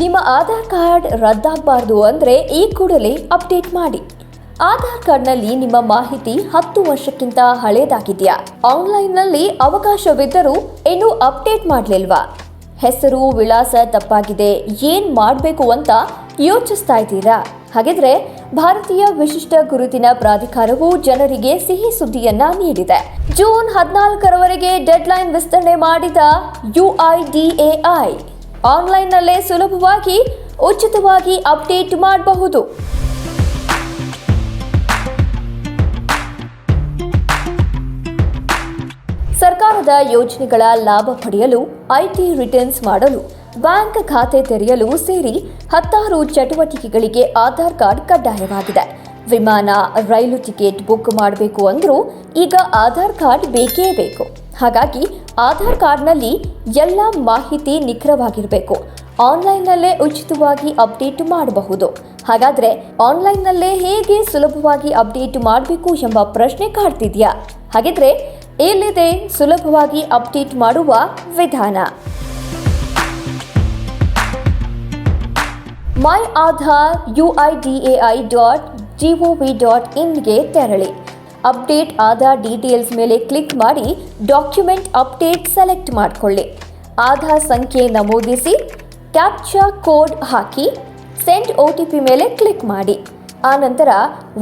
ನಿಮ್ಮ ಆಧಾರ್ ಕಾರ್ಡ್ ರದ್ದಾಗಬಾರ್ದು ಅಂದರೆ ಈ ಕೂಡಲೇ ಅಪ್ಡೇಟ್ ಮಾಡಿ. ಆಧಾರ್ ಕಾರ್ಡ್ನಲ್ಲಿ ನಿಮ್ಮ ಮಾಹಿತಿ ಹತ್ತು ವರ್ಷಕ್ಕಿಂತ ಹಳೇದಾಗಿದೆಯಾ? ಆನ್ಲೈನ್ನಲ್ಲಿ ಅವಕಾಶವಿದ್ದರೂ ಇನ್ನೂ ಅಪ್ಡೇಟ್ ಮಾಡಲಿಲ್ವಾ? ಹೆಸರು, ವಿಳಾಸ ತಪ್ಪಾಗಿದೆ, ಏನು ಮಾಡಬೇಕು ಅಂತ ಯೋಚಿಸ್ತಾ ಇದ್ದೀರಾ? ಹಾಗಿದ್ರೆ ಭಾರತೀಯ ವಿಶಿಷ್ಟ ಗುರುತಿನ ಪ್ರಾಧಿಕಾರವು ಜನರಿಗೆ ಸಿಹಿ ಸುದ್ದಿಯನ್ನ ನೀಡಿದೆ. ಜೂನ್ ಹದಿನಾಲ್ಕರವರೆಗೆ ಡೆಡ್ಲೈನ್ ವಿಸ್ತರಣೆ ಮಾಡಿದ ಯುಐಡಿಎಐ ಆನ್ಲೈನ್ನಲ್ಲೇ ಸುಲಭವಾಗಿ, ಉಚಿತವಾಗಿ ಅಪ್ಡೇಟ್ ಮಾಡಬಹುದು. ಸರ್ಕಾರದ ಯೋಜನೆಗಳ ಲಾಭ ಪಡೆಯಲು ಐಟಿ ರಿಟರ್ನ್ಸ್ ಮಾಡಲು, ಬ್ಯಾಂಕ್ ಖಾತೆ ತೆರೆಯಲು ಸೇರಿ ಹತ್ತಾರು ಚಟುವಟಿಕೆಗಳಿಗೆ ಆಧಾರ್ ಕಾರ್ಡ್ ಕಡ್ಡಾಯವಾಗಿದೆ. ವಿಮಾನ, ರೈಲು ಟಿಕೆಟ್ ಬುಕ್ ಮಾಡಬೇಕು ಅಂದರೂ ಈಗ ಆಧಾರ್ ಕಾರ್ಡ್ ಬೇಕೇ ಬೇಕು. ಹಾಗಾಗಿ ಆಧಾರ್ ಕಾರ್ಡ್ನಲ್ಲಿ ಎಲ್ಲ ಮಾಹಿತಿ ನಿಖರವಾಗಿರಬೇಕು. ಆನ್ಲೈನ್ನಲ್ಲೇ ಉಚಿತವಾಗಿ ಅಪ್ಡೇಟ್ ಮಾಡಬಹುದು. ಹಾಗಾದರೆ ಆನ್ಲೈನ್ನಲ್ಲೇ ಹೇಗೆ ಸುಲಭವಾಗಿ ಅಪ್ಡೇಟ್ ಮಾಡಬೇಕು ಎಂಬ ಪ್ರಶ್ನೆ ಕಾಡ್ತಿದೆಯಾ? ಹಾಗಿದ್ರೆ ಎಲ್ಲಿದೆ ಸುಲಭವಾಗಿ ಅಪ್ಡೇಟ್ ಮಾಡುವ ವಿಧಾನ? My Aadhaar U I D A I dot G O V dot ಇನ್ಗೆ ತೆರಳಿ. ಅಪ್ಡೇಟ್ ಆಧಾರ್ ಡೀಟೇಲ್ಸ್ ಮೇಲೆ ಕ್ಲಿಕ್ ಮಾಡಿ ಡಾಕ್ಯುಮೆಂಟ್ ಅಪ್ಡೇಟ್ ಸೆಲೆಕ್ಟ್ ಮಾಡಿಕೊಳ್ಳಿ. ಆಧಾರ್ ಸಂಖ್ಯೆ ನಮೂದಿಸಿ ಕ್ಯಾಪ್ಚಾ ಕೋಡ್ ಹಾಕಿ ಸೆಂಡ್ ಒ ಟಿ ಪಿ ಮೇಲೆ ಕ್ಲಿಕ್ ಮಾಡಿ. ಆನಂತರ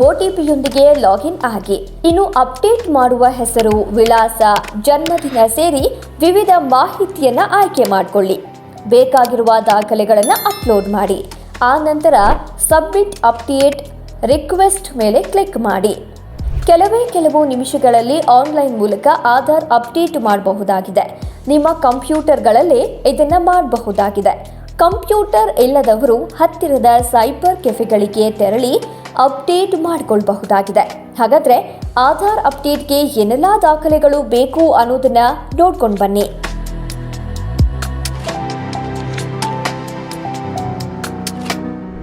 ಒ ಟಿ ಪಿಯೊಂದಿಗೆ ಲಾಗಿನ್ ಆಗಿ. ಇನ್ನು ಅಪ್ಡೇಟ್ ಮಾಡುವ ಹೆಸರು, ವಿಳಾಸ, ಜನ್ಮದಿನ ಸೇರಿ ವಿವಿಧ ಮಾಹಿತಿಯನ್ನು ಆಯ್ಕೆ ಮಾಡಿಕೊಳ್ಳಿ. ಬೇಕಾಗಿರುವ ದಾಖಲೆಗಳನ್ನು ಅಪ್ಲೋಡ್ ಮಾಡಿ. ಆನಂತರ ನಂತರ ಸಬ್ಮಿಟ್ ಅಪ್ಡೇಟ್ ರಿಕ್ವೆಸ್ಟ್ ಮೇಲೆ ಕ್ಲಿಕ್ ಮಾಡಿ. ಕೆಲವೇ ಕೆಲವು ನಿಮಿಷಗಳಲ್ಲಿ ಆನ್ಲೈನ್ ಮೂಲಕ ಆಧಾರ್ ಅಪ್ಡೇಟ್ ಮಾಡಬಹುದಾಗಿದೆ. ನಿಮ್ಮ ಕಂಪ್ಯೂಟರ್ಗಳಲ್ಲೇ ಇದನ್ನು ಮಾಡಬಹುದಾಗಿದೆ. ಕಂಪ್ಯೂಟರ್ ಇಲ್ಲದವರು ಹತ್ತಿರದ ಸೈಬರ್ ಕೆಫೆಗಳಿಗೆ ತೆರಳಿ ಅಪ್ಡೇಟ್ ಮಾಡಿಕೊಳ್ಳಬಹುದಾಗಿದೆ ಹಾಗಾದ್ರೆ ಆಧಾರ್ ಅಪ್ಡೇಟ್ಗೆ ಏನೆಲ್ಲ ದಾಖಲೆಗಳು ಬೇಕು ಅನ್ನೋದನ್ನ ನೋಡ್ಕೊಂಡು ಬನ್ನಿ.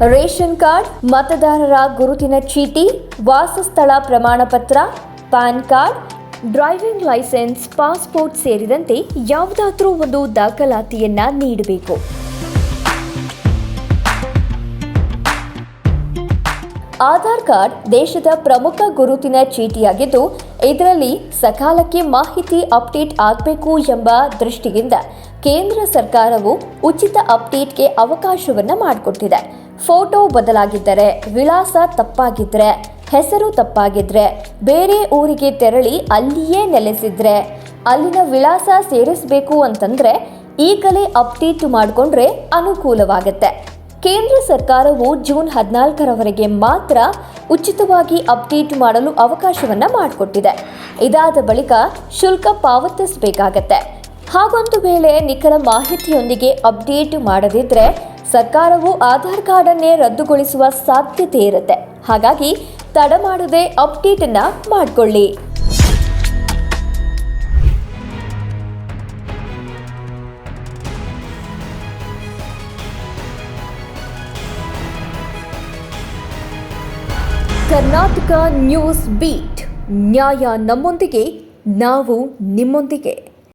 ರೇಷನ್ ಕಾರ್ಡ್, ಮತದಾರರ ಗುರುತಿನ ಚೀಟಿ, ವಾಸಸ್ಥಳ ಪ್ರಮಾಣ ಪತ್ರ, PAN card, driving licence, passport ಸೇರಿದಂತೆ ಯಾವುದಾದ್ರೂ ಒಂದು ದಾಖಲಾತಿಯನ್ನ ನೀಡಬೇಕು. ಆಧಾರ್ ಕಾರ್ಡ್ ದೇಶದ ಪ್ರಮುಖ ಗುರುತಿನ ಚೀಟಿಯಾಗಿದ್ದು, ಇದರಲ್ಲಿ ಸಕಾಲಕ್ಕೆ ಮಾಹಿತಿ ಅಪ್ಡೇಟ್ ಆಗಬೇಕು ಎಂಬ ದೃಷ್ಟಿಯಿಂದ ಕೇಂದ್ರ ಸರ್ಕಾರವು ಉಚಿತ ಅಪ್ಡೇಟ್ಗೆ ಅವಕಾಶವನ್ನು ಮಾಡಿಕೊಟ್ಟಿದೆ. ಫೋಟೋ ಬದಲಾಗಿದ್ದರೆ, ವಿಳಾಸ ತಪ್ಪಾಗಿದ್ದರೆ ಹೆಸರು ತಪ್ಪಾಗಿದ್ದರೆ ಬೇರೆ ಊರಿಗೆ ತೆರಳಿ ಅಲ್ಲಿಯೇ ನೆಲೆಸಿದ್ರೆ, ಅಲ್ಲಿನ ವಿಳಾಸ ಸೇರಿಸಬೇಕು ಅಂತಂದರೆ ಈಗಲೇ ಅಪ್ಡೇಟ್ ಮಾಡಿಕೊಂಡ್ರೆ ಅನುಕೂಲವಾಗುತ್ತೆ. ಕೇಂದ್ರ ಸರ್ಕಾರವು ಜೂನ್ ಹದಿನಾಲ್ಕರವರೆಗೆ ಮಾತ್ರ ಉಚಿತವಾಗಿ ಅಪ್ಡೇಟ್ ಮಾಡಲು ಅವಕಾಶವನ್ನು ಮಾಡಿಕೊಟ್ಟಿದೆ. ಇದಾದ ಬಳಿಕ ಶುಲ್ಕ ಪಾವತಿಸಬೇಕಾಗತ್ತೆ. ಹಾಗೊಂದು ವೇಳೆ ನಿಖರ ಮಾಹಿತಿಯೊಂದಿಗೆ ಅಪ್ಡೇಟ್ ಮಾಡದಿದ್ರೆ ಸರ್ಕಾರವು ಆಧಾರ್ ಕಾರ್ಡನ್ನೇ ರದ್ದುಗೊಳಿಸುವ ಸಾಧ್ಯತೆ ಇರುತ್ತೆ. ಹಾಗಾಗಿ ತಡ ಮಾಡದೆ ಅಪ್ಡೇಟನ್ನು ಮಾಡಿಕೊಳ್ಳಿ. Karnataka news beat. ನ್ಯಾಯ ನಮ್ಮೊಂದಿಗೆ ನಾವು ನಿಮ್ಮೊಂದಿಗೆ.